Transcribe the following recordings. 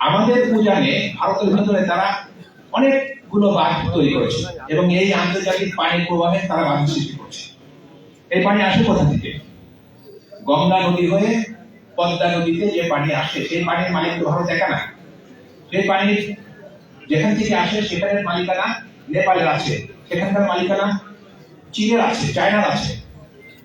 আমাদের উজানে ভারতের ভেতরে তারা অনেকগুলো বাঁধ তৈরি করেছে এবং এই আন্তর্জাতিক পানির প্রবাহে তারা বাঁধ সৃষ্টি করছে। এই পানি আসে কোথা থেকে? গঙ্গা নদী হয়ে পদ্মা নদীতে যে পানি আসে, সেই পানির মালিক তো ভারত একা না। সেই পানি যেখান থেকে আসে সেখানের মালিকানা নেপালের আছে, সেখানকার মালিকানা চীনের আছে, চায়নার আছে।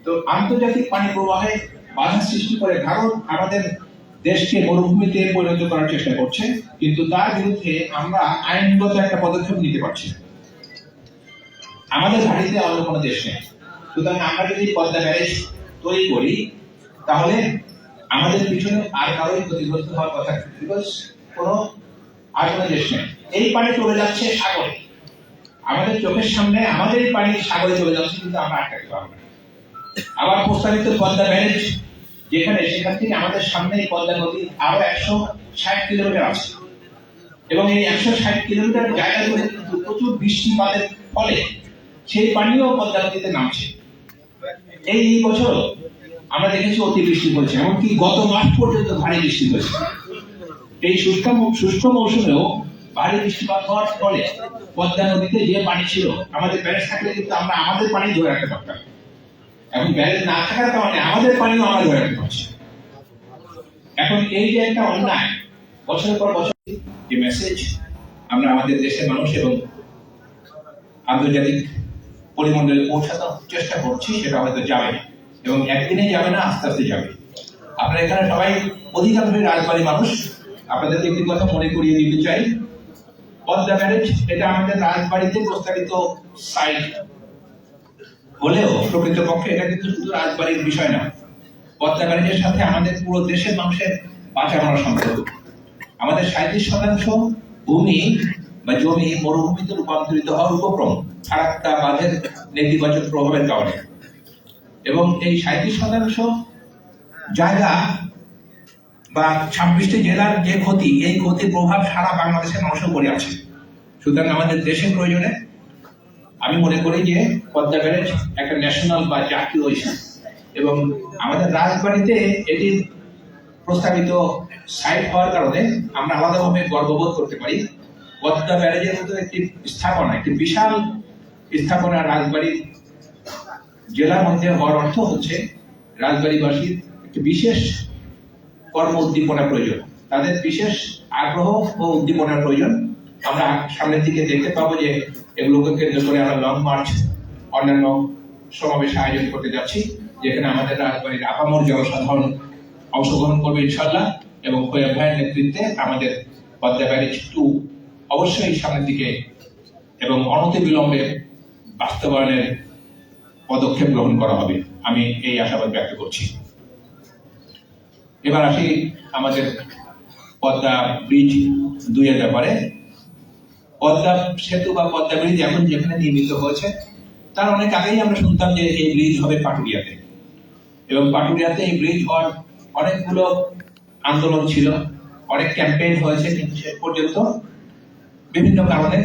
তো আন্তর্জাতিক পানি প্রবাহে বাধা সৃষ্টি করে ভারত, আমাদের দেশকে মরুভূমিতে পরিণত করার চেষ্টা করছে, কিন্তু তার বিরুদ্ধে আমরা আইনগত একটা পদক্ষেপ নিতে পারছি আমাদের ঘাটিতে অন্য কোনো দেশ নেই। সুতরাং আমরা যদি পদ্মা ব্যারেজ তৈরি করি, তাহলে আমাদের পিছনে আর কারোই ক্ষতিগ্রস্ত হওয়ার কথা বিকজ কোনো আর কোনো দেশ নেই। এই পানি চলে যাচ্ছে সাগরে। আমাদের চোখের সামনে আমাদের পানি সাগরে চলে যাচ্ছে, কিন্তু আমরা আটকাতে পারব না। আবার প্রস্তাবিত পদ্মা ব্যারেজ যেখানে সেখান থেকে আমাদের সামনে পদ্মা নদী আরও একশো ষাট কিলোমিটার আছে। এবং এই একশো ষাট কিলোমিটার জায়গা জুড়ে কিন্তু প্রচুর বৃষ্টিপাতের ফলে সেই পানিও পদ্মা নদীতে নামছে। এই বছর আমরা দেখেছি অতিবৃষ্টি হয়েছে এমনকি গত মাস পর্যন্ত ভারী বৃষ্টি হয়েছে। এই শুষ্ক শুষ্ক মৌসুমেও ভারী বৃষ্টিপাত হওয়ার ফলে পদ্মা নদীতে যে পানি ছিল, আমাদের ব্যারেজ থাকলে কিন্তু আমরা আমাদের পানি ধরে রাখতে পারতাম। এখন ব্যারেজ না থাকার কারণে আমাদের আমরা ধরে পারছি এখন এই যে একটা অন্যায় পর বছর যে মেসেজ আমরা আমাদের দেশের মানুষ এবং আন্তর্জাতিক পরিমণ্ডলে পৌঁছানোর চেষ্টা করছি, সেটা হয়তো যাবে। এবং একদিনে যাবে না, আস্তে আস্তে যাবে। আপনারা এখানে সবাই অধিকাংশই রাজবাড়ী মানুষ। আপনাদেরকে একটি কথা মনে করিয়ে দিতে চাই। এটা আমাদের রাজবাড়িতে প্রস্তাবিত সাইট হলেও প্রকৃতপক্ষে এটা কিন্তু শুধু রাজবাড়ির বিষয় না। পদ্মা সাথে আমাদের পুরো দেশের মানুষের বাঁচা মরার সম্পর্ক। আমাদের সাঁত্রিশ শতাংশ ভূমি বা জমি মরুভূমিতে রূপান্তরিত হওয়ার উপক্রম ফারাক্কা বাঁধের নেতিবাচক প্রভাবের কারণে। এবং এই সাঁত্রিশ শতাংশ জায়গা বা ছাব্বিশটি জেলার যে ক্ষতি, এই ক্ষতির প্রভাব সারা বাংলাদেশের মানুষের উপরে আছে। সুতরাং আমাদের দেশের প্রয়োজনে আমি মনে করি যে পদ্মা ব্যারেজ একটা ন্যাশনাল বা জাতীয় ইস্যু এবং আমাদের রাজবাড়িতে এটি প্রস্তাবিত সাইট হওয়ার কারণে আমরা আলাদাভাবে গর্ববোধ করতে পারি। পদ্মা ব্যারেজের মতো একটি স্থাপনা, একটি বিশাল স্থাপনা রাজবাড়ির জেলার মধ্যে হওয়ার অর্থ হচ্ছে রাজবাড়িবাসীর একটি বিশেষ কর্ম উদ্দীপনা প্রয়োজন। তাদের বিশেষ আগ্রহ ও উদ্দীপনার প্রয়োজন। আমরা সামনের দিকে দেখতে পাবো যে এগুলোকে কেন্দ্র করে আমরা লং মার্চ অন্যান্য সমাবেশ আয়োজন করতে যাচ্ছি, যেখানে আমাদের রাজবাড়ির আপামর জনসাধারণ অংশগ্রহণ করবে ইনশাল্লাহ এবং খোয়া ভাইয়ের নেতৃত্বে আমাদের পদ্মা ব্যারেজ টু অবশ্যই সামনের দিকে এবং অনতি বিলম্বে বাস্তবায়নের পদক্ষেপ গ্রহণ করা হবে। আমি এই আশাবাদ ব্যক্ত করছি। এবার আসি আমাদের পদ্মা ব্রিজ দুইয়ের ব্যাপারে। পদ্মা সেতু বা পদ্মা ব্রিজ এখন যেখানে নির্মিত হয়েছে, তার অনেক আগেই আমরা শুনতাম যে এই ব্রিজ হবে পাটুরিয়াতে। এবং পাটুরিয়াতে এই ব্রিজ হওয়ার অনেকগুলো আন্দোলন ছিল, অনেক ক্যাম্পেইন হয়েছে কিন্তু শেষ পর্যন্ত বিভিন্ন কারণে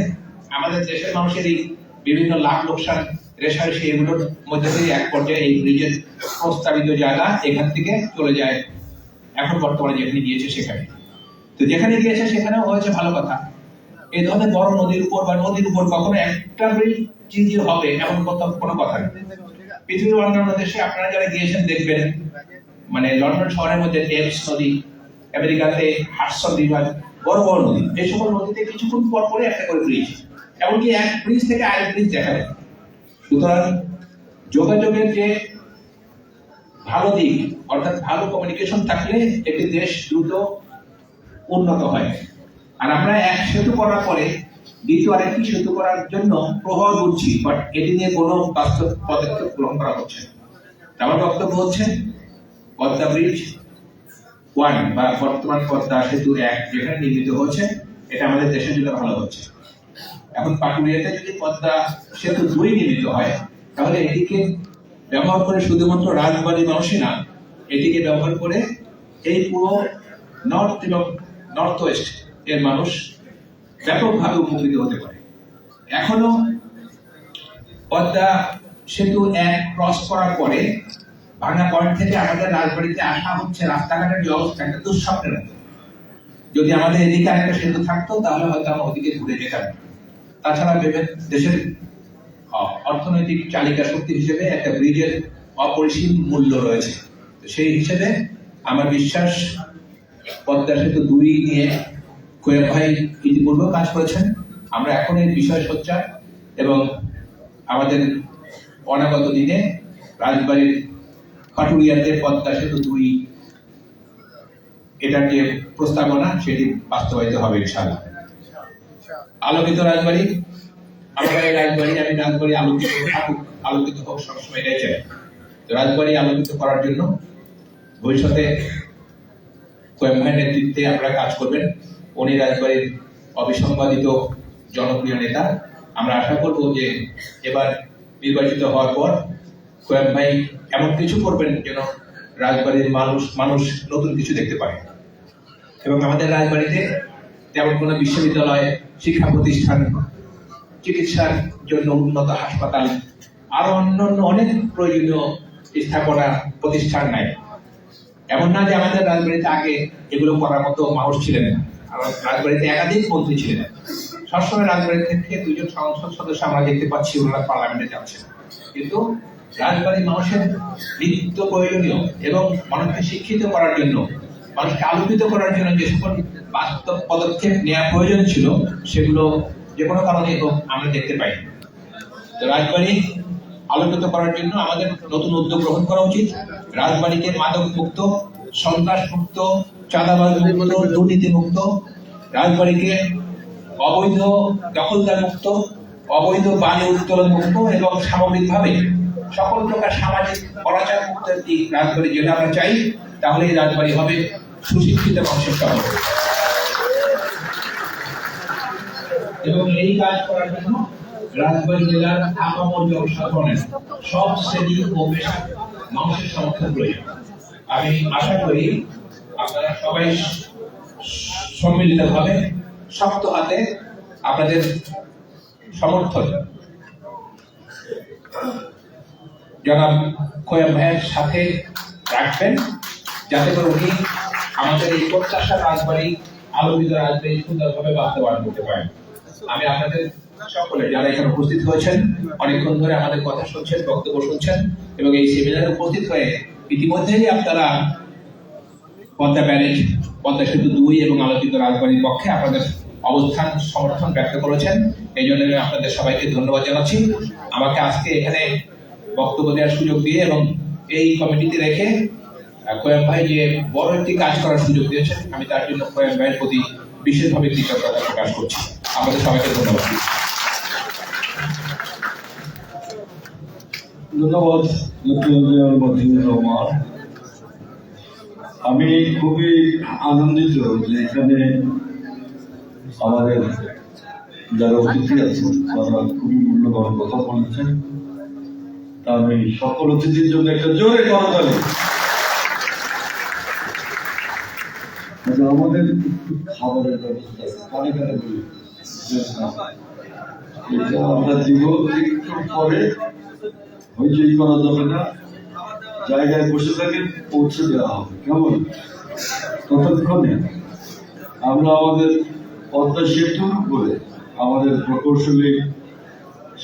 আমাদের দেশের মানুষেরই বিভিন্ন লাভ লোকসান রেশারেশি এগুলোর মধ্যে দিয়ে এক পর্যায়ে এই ব্রিজের প্রস্তাবিত জায়গা এখান থেকে চলে যায়, এখন বর্তমানে যেখানে গিয়েছে সেখানে। তো যেখানে গিয়েছে সেখানেও হয়েছে ভালো কথা। এই ধরনের বড় নদীর উপর বা নদীর উপর কখনো একটা ব্রিজ যে হবে এমন কোনো কথা নেই। পৃথিবীর অন্যান্য দেশে আপনারা যারা গিয়েছেন দেখবেন মানে লন্ডন শহরের মধ্যে টেমস নদী, আমেরিকাতে হাডসন রিভার, বড় বড় নদী, এই সকল নদীতে কিছুক্ষণ পর পরে একটা করে ব্রিজ। এমনকি এক ব্রিজ থেকে আরেক ব্রিজ দেখা যায়। সুতরাং যোগাযোগের যে ভালো দিক, অর্থাৎ ভালো কমিউনিকেশন থাকলে একটি দেশ দ্রুত উন্নত হয়। আর আমরা এক সেতু করার পরে দ্বিতীয় আরেকটি সেতু করার জন্য প্রভাব বুঝছি বাট এটি নিয়ে কোনো বাস্তব পদক্ষেপ গ্রহণ করা হচ্ছে আমার বক্তব্য হচ্ছে, পদ্মা ব্রিজ ওয়ান বা বর্তমান পদ্মা সেতু এক, যেখানে নির্মিত হচ্ছে, এটা আমাদের দেশের জন্য ভালো হচ্ছে। এখন পাটুরিয়াতে যদি পদ্মা সেতু দুই নির্মিত হয়, তাহলে এটিকে ব্যবহার করে শুধুমাত্র রাজবাড়ির মানুষই না, এটিকে ব্যবহার করে এই পুরো নর্থ এবং নর্থ ওয়েস্ট এর মানুষ ব্যাপকভাবে উপকৃত হতে পারে। এখনও পদ্মা সেতু এক ক্রস করার পরে ভাঙা পয়েন্ট থেকে আমাদের রাজবাড়িতে আসা হচ্ছে রাস্তাঘাটের যে অবস্থা, একটা দুঃস্বপ্নের মতো। যদি আমাদের এদিকে একটা সেতু থাকতো, তাহলে হয়তো আমরা ওদিকে ঘুরে যেতাম। তাছাড়া বিভিন্ন দেশের অর্থনৈতিক চালিকা শক্তি হিসেবে একটা ব্রিজের অপরিসীম মূল্য রয়েছে। সেই হিসেবে আমার বিশ্বাস, পদ্মা সেতু দুই নিয়ে কোয়েব ভাই ইতিপূর্বে কাজ করেছেন। আমরা এখন এই বিষয় এবং আমাদের অনাগত দিনে রাজবাড়ির সেতু দুই, এটার যে প্রস্তাবনা, সেটি বাস্তবায়িত হবে আলোকিত রাজবাড়ি, আমরা এই রাজবাড়ি, আমি রাজবাড়ি আলোকিত থাকুক, আলোকিত হোক, সবসময় এটাই চাই। রাজবাড়ি আলোকিত করার জন্য ভবিষ্যতে ভাইয়ের নেতৃত্বে আপনারা কাজ করবেন। উনি রাজবাড়ির অবিসংবাদিত জনপ্রিয় নেতা। আমরা আশা করব যে এবার নির্বাচিত হওয়ার পর কোয়েম ভাই এমন কিছু করবেন যেন রাজবাড়ির মানুষ মানুষ নতুন কিছু দেখতে পায় এবং আমাদের রাজবাড়িতে তেমন কোনো বিশ্ববিদ্যালয়, শিক্ষা প্রতিষ্ঠান, চিকিৎসার জন্য উন্নত হাসপাতাল, আরও অন্যান্য অনেক প্রয়োজনীয় স্থাপনা, প্রতিষ্ঠান নাই। এমন না যে আমাদের রাজবাড়িতে আগে এগুলো করার মতো মানুষ ছিলেন না। রাজবাড়িতে একাধিক মন্ত্রী ছিলেন। সবসময় রাজবাড়ি থেকে দুজন সংসদ সদস্য আমরা দেখতে পাচ্ছি, ওনারা পার্লামেন্টে যাচ্ছেন। কিন্তু রাজবাড়ির মানুষের নিত্য প্রয়োজনীয় এবং মানুষকে শিক্ষিত করার জন্য, মানুষকে আলোকিত করার জন্য যে সকল বাস্তব পদক্ষেপ নেওয়া প্রয়োজন ছিল, সেগুলো যে কোনো কারণে হোক আমরা দেখতে পাই। তো রাজবাড়ি আলোকিত করার জন্য আমাদের নতুন উদ্যোগ গ্রহণ করা উচিত। রাজবাড়িকে মাদক মুক্ত সন্ত্রাস মুক্ত চাঁদাবাজ মুক্ত দুর্নীতি মুক্ত রাজবাড়িকে অবৈধ দখলদার মুক্ত অবৈধ বাণী উত্তোলন মুক্ত এবং সামগ্রিকভাবে সকল প্রকার সামাজিক অরাচার মুক্ত একটি রাজবাড়ি যদি আমরা চাই তাহলে এই রাজবাড়ি হবে সুশিক্ষিত মানুষের শহর এবং এই কাজ করার জন্য রাজবাড়ী জেলার আপামর জনসাধারণের সব শ্রেণি ও পেশার মানুষের সমর্থন প্রয়োজন। আমি আশা করি আপনারা সবাই সম্মিলিতভাবে শক্ত হাতে আপনাদের সমর্থন। জনাব খোয়াম ভাইয়ের সাথে রাখবেন, যাতে করে উনি আমাদের এই প্রত্যাশা রাজবাড়ি আলোকিত রাজবাড়ি সুন্দরভাবে বাস্তবায়ন করতে পারেন। আমি আপনাদের সকলে যারা এখানে উপস্থিত হয়েছেন, অনেকক্ষণ ধরে আমাদের কথা শুনছেন, বক্তব্য শুনছেন এবং এই সেমিনারে উপস্থিত হয়ে ইতিমধ্যেই আপনারা পদ্মা ব্যারেজ পদ্মা সেতু দুই এবং আলোকিত রাজবাড়ির পক্ষে আপনাদের অবস্থান, সমর্থন ব্যক্ত করেছেন। এই জন্য আমি আপনাদের সবাইকে ধন্যবাদ জানাচ্ছি। আমাকে আজকে এখানে বক্তব্য দেওয়ার সুযোগ দিয়ে এবং এই কমিটিতে রেখে কোয়েম ভাই যে বড় একটি কাজ করার সুযোগ দিয়েছেন, আমি তার জন্য কোয়েম ভাইয়ের প্রতি বিশেষভাবে কৃতজ্ঞতা প্রকাশ করছি। আপনাদের সবাইকে ধন্যবাদ। ধন্যবাদ আমি খুবই আনন্দিত যে এখানে আমাদের যারা অতিথি আছেন তারা খুবই মূল্যবান কথা বলেছেন। তা আমি সকল অতিথির জন্য একটা জোরে করতালি আচ্ছা, আমাদের খাবারের ব্যবস্থা এটা আমরা দিব একটু পরে হইচই করা যাবে না। জায়গায় বসে থাকে পৌঁছে দেওয়া হবে। কেমন? ততক্ষণে আমরা আমাদের পদ্মা সেতুর উপরে আমাদের প্রকৌশলী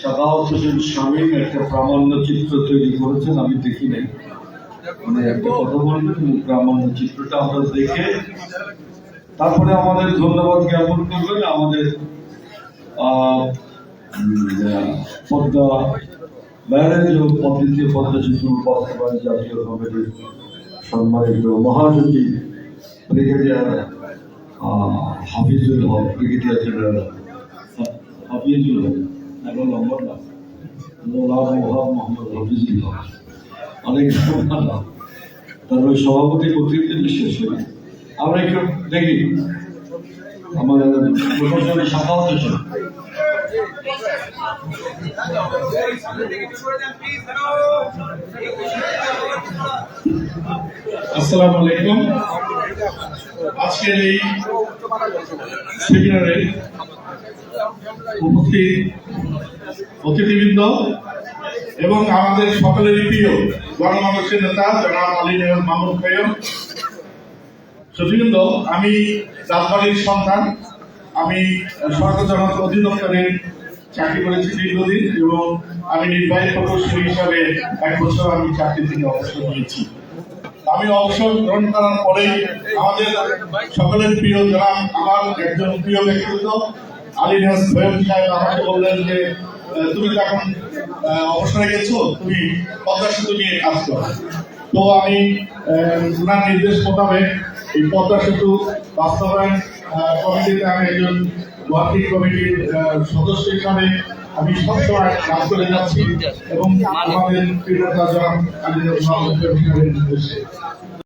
সাদাওয়াত হোসেন শামীম একটা প্রামাণ্য চিত্র তৈরি করেছেন, আমি দেখি নাই। মানে একটা কথা বলবেন প্রামাণ্য চিত্রটা আমরা দেখে তারপরে আমাদের ধন্যবাদ জ্ঞাপন করবেন, আমাদের পদ্মা ব্যারেজ ও পদ্ধতি পদ্মা সেতু বাস্তবায়ন জাতীয় কমিটির সম্মানিত মহাসচিব, brigadier Hafizul Haq, brigadier general Hafizul Haq এখন নম্বর না মোলাম মোহাম মোহাম্মদ হাফিজুল হক। অনেক তারপরে সভাপতি কর্তৃত্বের শেষ হয়ে আমরা একটু দেখি। আমাদের প্রশাসনের শাখা হচ্ছে আসসালামু আলাইকুম। আজকের এই সেমিনারে উপস্থিত অতিথিবৃন্দ এবং আমাদের সকলেরই প্রিয় গণমানুষের নেতা জনাব আলী মামুন খৈয়ম। সুধীবৃন্দ আমি রাজবাড়ির সন্তান আমি সরকার জনক অধিদপ্তরে চাকরি করেছি দীর্ঘদিন এবং আমি নির্বাহী প্রকৌশলী হিসাবে এক বছর আমি চাকরি থেকে অবসর নিয়েছি। আমি অবসর গ্রহণ করার পরে আমাদের সকলের প্রিয় জনাব আমার একজন প্রিয় ব্যক্তিত্ব আলী ভৈরব সাহেব আমাকে বললেন যে তুমি তো এখন অবসরে গেছো, তুমি পদ্মা সেতু নিয়ে কাজ করো। তো আমি ওনার নির্দেশ মোতাবেক এই পদ্মা সেতু বাস্তবায়ন কমিটিতে আমি একজন ওয়ার্কিং কমিটির সদস্য হিসাবে আমি সবসময় কাজ করে যাচ্ছি এবং আমাদের প্রিয়তা জনাব আলী সাহেবের নির্দেশে।